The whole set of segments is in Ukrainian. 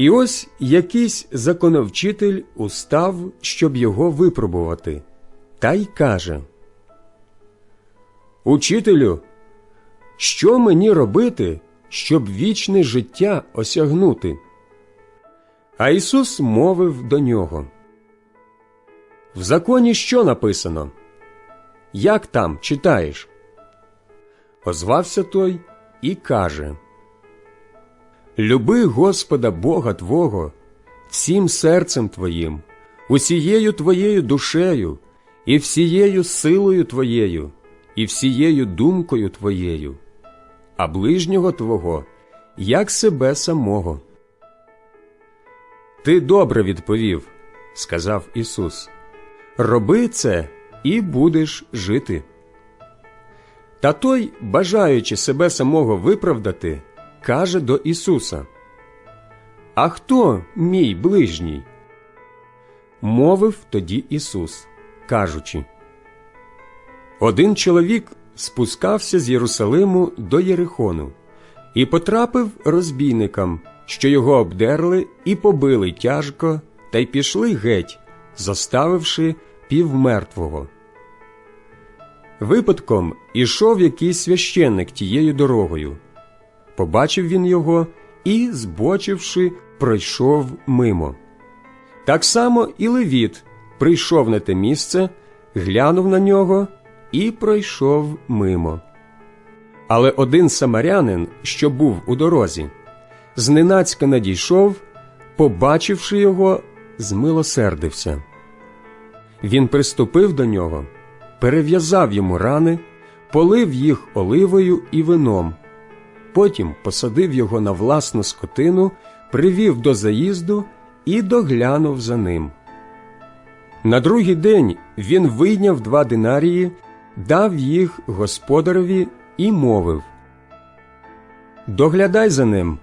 І ось якийсь законовчитель устав, щоб його випробувати, та й каже Учителю, що мені робити, щоб вічне життя осягнути? А Ісус мовив до нього. В законі що написано? Як там читаєш? Озвався той і каже Люби Господа Бога Твого всім серцем Твоїм, усією Твоєю душею, і всією силою Твоєю, і всією думкою Твоєю, а ближнього Твого, як себе самого. Ти добре відповів, сказав Ісус. Роби це і будеш жити. Та той, бажаючи себе самого виправдати, каже до Ісуса: А хто мій ближній? Мовив тоді Ісус, кажучи: Один чоловік спускався з Єрусалиму до Єрихону і потрапив розбійникам, що його обдерли і побили тяжко, та й пішли геть, зоставивши півмертвого. Випадком ішов якийсь священник тією дорогою. Побачив він його і, збочивши, пройшов мимо. Так само і Левіт прийшов на те місце, глянув на нього і пройшов мимо. Але один самарянин, що був у дорозі, зненацька надійшов, побачивши його, змилосердився. Він приступив до нього, перев'язав йому рани, полив їх оливою і вином, потім посадив його на власну скотину, привів до заїзду і доглянув за ним. На другий день він вийняв два динарії, дав їх господареві і мовив Доглядай за ним,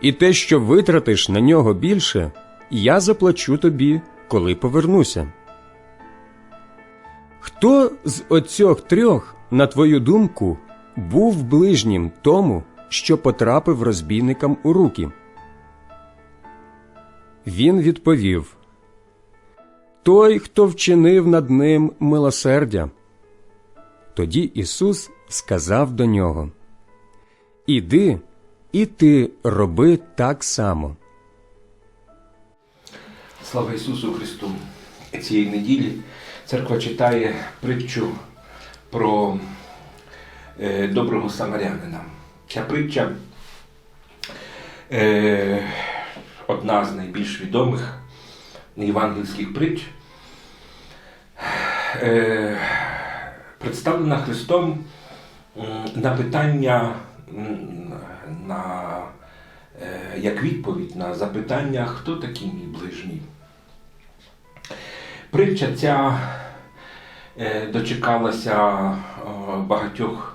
і те, що витратиш на нього більше, я заплачу тобі, коли повернуся. Хто з оцьох трьох, на твою думку, був ближнім тому, що потрапив розбійникам у руки? Він відповів Той, хто вчинив над ним милосердя. Тоді Ісус сказав до нього Іди, і ти роби так само. Слава Ісусу Христу! Цієї неділі церква читає притчу про е, доброго самарянина. Притча е, одна з найбільш відомих євангельських притч, е, представлена Христом на питання на, е, як відповідь на запитання, хто такий мій ближній. Притча ця е, дочекалася е, багатьох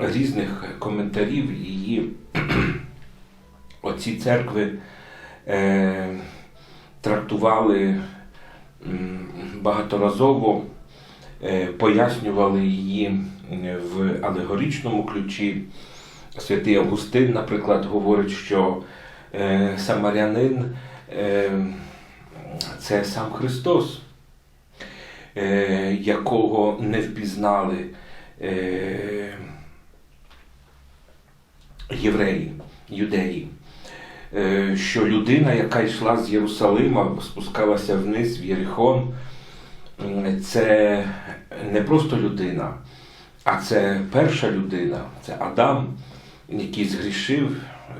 різних коментарів. Її оці церкви е, трактували багаторазово, е, пояснювали її в алегоричному ключі. Святий Августин, наприклад, говорить, що е, самарянин е, це сам Христос, е, якого не впізнали е, євреї, юдеї. Е, що людина, яка йшла з Єрусалима, спускалася вниз в Єрихон, це не просто людина, а це перша людина, це Адам, який згрішив,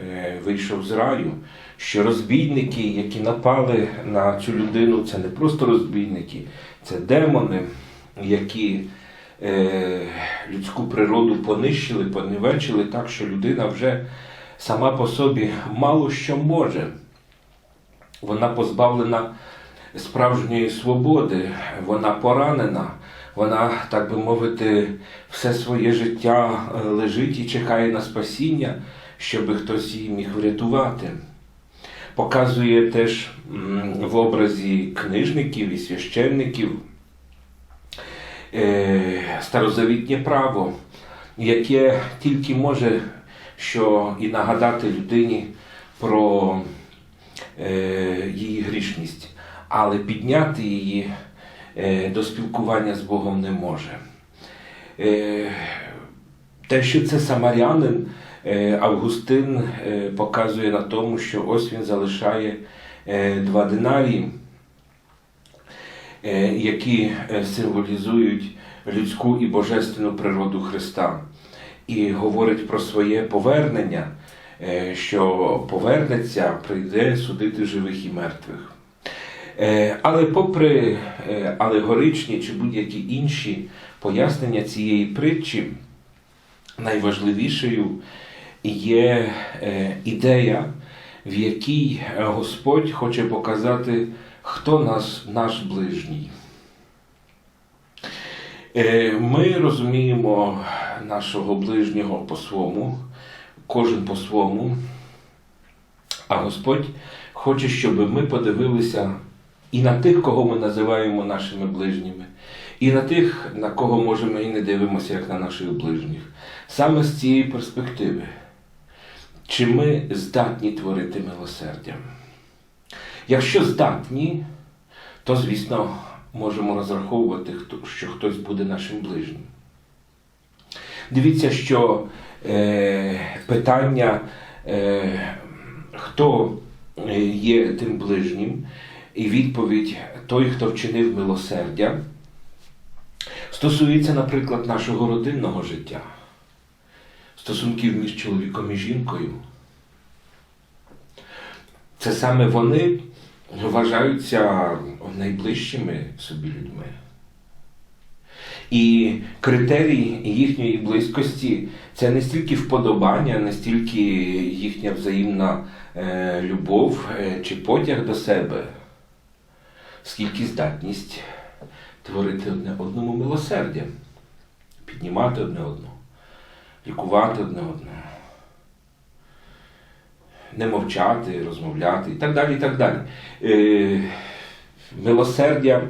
е, вийшов з раю. Що розбійники, які напали на цю людину, це не просто розбійники, це демони, які людську природу понищили, понівечили так, що людина вже сама по собі мало що може. Вона позбавлена справжньої свободи, вона поранена, вона, так би мовити, все своє життя е, лежить і чекає на спасіння, щоб хтось її міг врятувати. Показує теж в образі книжників і священників е, старозавітнє право, яке тільки може що і нагадати людині про е, її грішність, але підняти її е, до спілкування з Богом не може. Е, те, що це самарянин, е, Августин е, показує на тому, що ось він залишає е, два динарії, е, які е, символізують людську і божественну природу Христа, і говорить про своє повернення, е, що повернеться, прийде судити живих і мертвих. Е, Але попри е, алегоричні чи будь-які інші пояснення цієї притчі, найважливішою є е, ідея, в якій Господь хоче показати, хто нас, наш ближній. Е, Ми розуміємо нашого ближнього по-своєму, кожен по-своєму, а Господь хоче, щоб ми подивилися і на тих, кого ми називаємо нашими ближніми, і на тих, на кого може ми і не дивимося, як на наших ближніх. Саме з цієї перспективи, чи ми здатні творити милосердя? Якщо здатні, то, звісно, можемо розраховувати, що хтось буде нашим ближнім. Дивіться, що е, питання, е, хто е, є тим ближнім, і відповідь той, хто вчинив милосердя, стосується, наприклад, нашого родинного життя, стосунків між чоловіком і жінкою. Це саме вони вважаються найближчими собі людьми. І критерій їхньої близькості це не стільки вподобання, не стільки їхня взаємна е, любов е, чи потяг до себе, скільки здатність творити одне одному милосердя, піднімати одне одного, лікувати одне одного, не мовчати, розмовляти і так далі. і так далі. Е, милосердя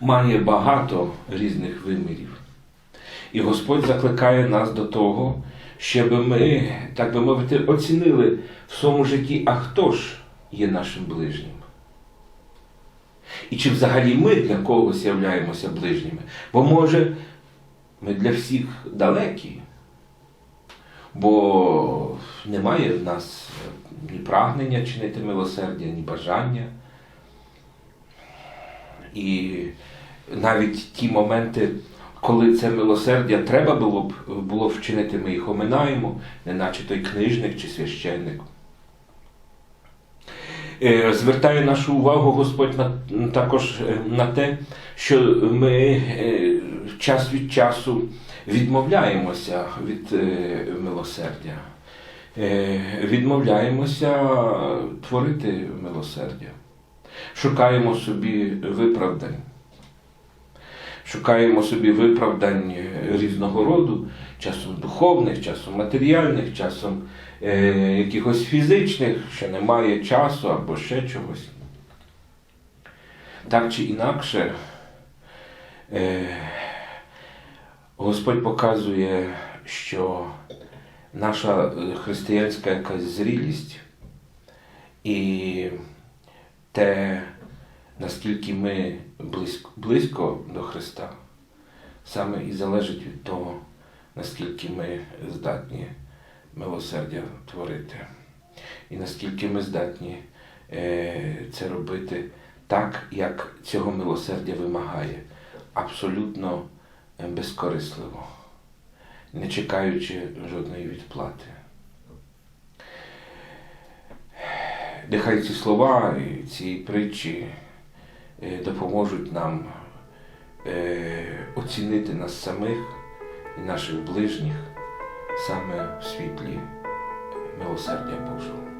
має багато різних вимірів. І Господь закликає нас до того, щоб ми, так би мовити, оцінили в своєму житті, а хто ж є нашим ближнім. І чи взагалі ми для когось являємося ближніми? Бо може ми для всіх далекі, бо немає в нас ні прагнення чинити милосердя, ні бажання. І навіть ті моменти, коли це милосердя треба було б було вчинити, ми їх оминаємо, неначе той книжник чи священник. Е, Звертає нашу увагу Господь на, також е, на те, що ми е, час від часу відмовляємося від е, милосердя, Е, відмовляємося творити милосердя, шукаємо собі виправдань. Шукаємо собі виправдань різного роду, часом духовних, часом матеріальних, часом е, якихось фізичних, що немає часу або ще чогось. Так чи інакше, Господь показує, що наша християнська якась зрілість і те, наскільки ми близько, близько до Христа, саме і залежить від того, наскільки ми здатні милосердя творити, і наскільки ми здатні е, це робити так, як цього милосердя вимагає, абсолютно безкорисливо, не чекаючи жодної відплати. Нехай ці слова і ці притчі е, допоможуть нам е, оцінити нас самих і наших ближніх саме в світлі милосердя Божого.